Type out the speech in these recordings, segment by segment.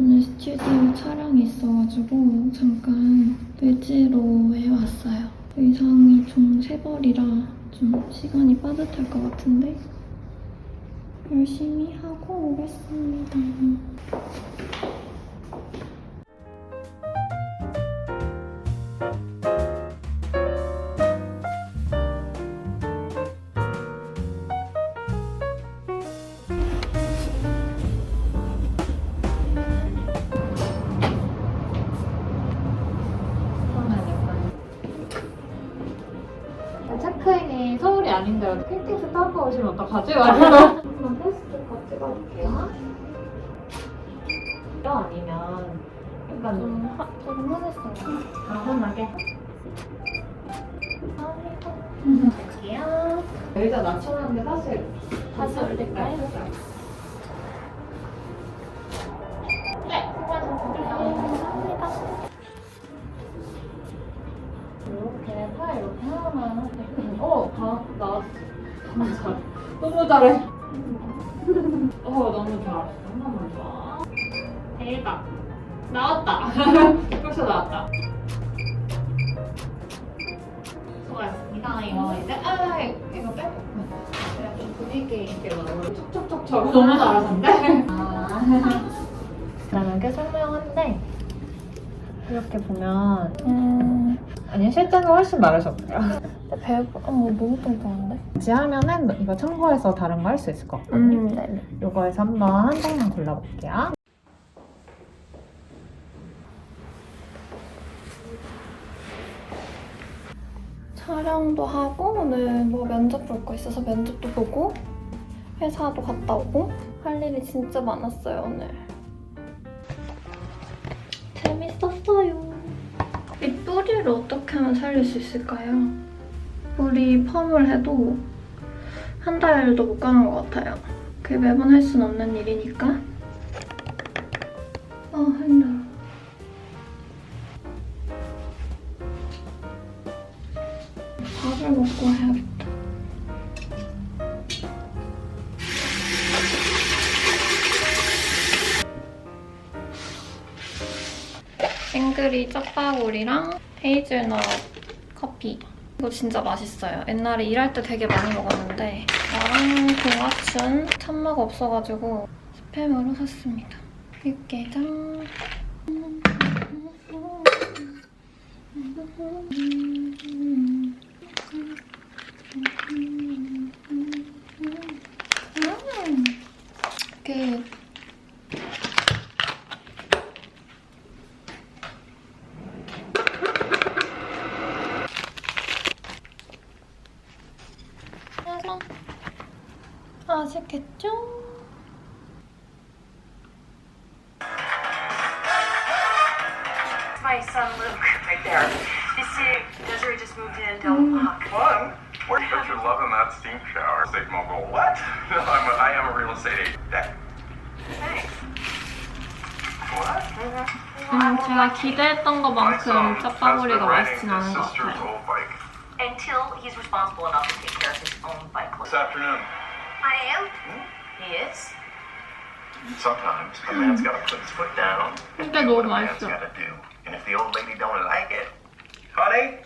오늘 스튜디오 촬영이 있어가지고 잠깐 을지로 해왔어요. 의상이 총세 벌이라 좀 시간이 빠듯할 것 같은데 열심히 하고 오겠습니다. 아닌데 KTX 타고 오시면 어떡하지? 한번 테스트 같이 가볼게요. 이거 아니면 약간 좀 화- 조금 화냈어요. 아, 화나게? 갈게요. 의자 낮춰놨는데 사실 다시 올릴까요? 너무 잘해. 어, 너무 잘했어. 한 번만 더. 대박. 나왔다. 벌써 나왔다. 수고하셨습니다. 이거 이제 아 이거 빼고 좀 분위기 있게 막 촉촉촉촉 너무 잘하셨는데. 아. 그다음에 이렇게 설명한데 이렇게 보면 음, 아니 실제는 훨씬 마르셨고요. 배고 어, 너무 뚱뚱한데? 같이 하면은 이거 참고해서 다른 거 할 수 있을 것 같거든요. 음, 네네. 요거에서 한번 한 장만 골라볼게요. 촬영도 하고 오늘 뭐 면접 볼 거 있어서 면접도 보고 회사도 갔다 오고 할 일이 진짜 많았어요 오늘 재밌었어요 이 뿌리를 어떻게 하면 살릴 수 있을까요? 뿌리 펌을 해도 한 달도 못 가는 것 같아요 그게 매번 할순 없는 일이니까 아 힘들어 밥을 먹고 해야겠다. 앵그리 짜파구리랑 헤이즐넛 커피. 이거 진짜 맛있어요. 옛날에 일할 때 되게 많이 먹었는데 나랑 동아춘 참마가 없어가지고 스팸으로 샀습니다. 육개장. 음, 그그 아시겠죠? my son Luke right there. You see, Desiree just moved in. Don't look. Fun. Where but you're loving that steam shower. Estate mogul. What? No, I'm a, I am a real estate agent. That- Thanks. What? 음, 제가 기대했던 My 것만큼 son has 짜파구리가 been riding 맛있진 his 않은 것 sister's 같아요. old bike. Until he's responsible enough to take care of his own bike. This afternoon. I am. He is. Sometimes a man's gotta put his foot down and do what a man's gotta do. And if the old lady don't like it, honey,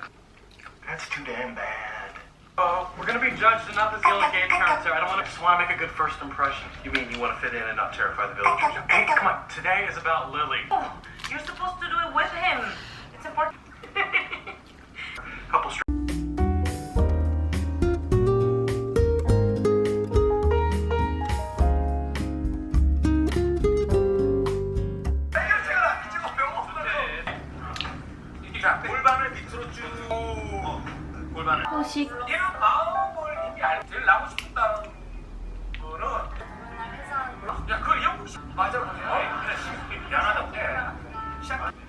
that's too damn bad. Oh, we're gonna be judged and not the only gay character. I don't wanna just wanna make a good first impression. You mean you wanna fit in and not terrify the village? Hey, come on. Today is about Lily. Oh, you're supposed to do it with him. 국씨 맞아 맞아. 그래 씨 미안하다 해시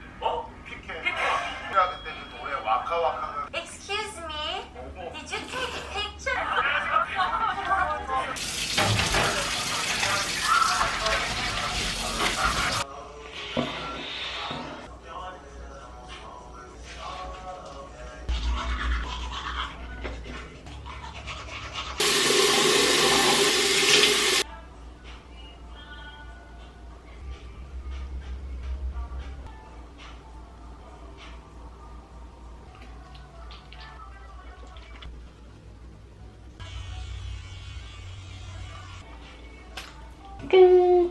끝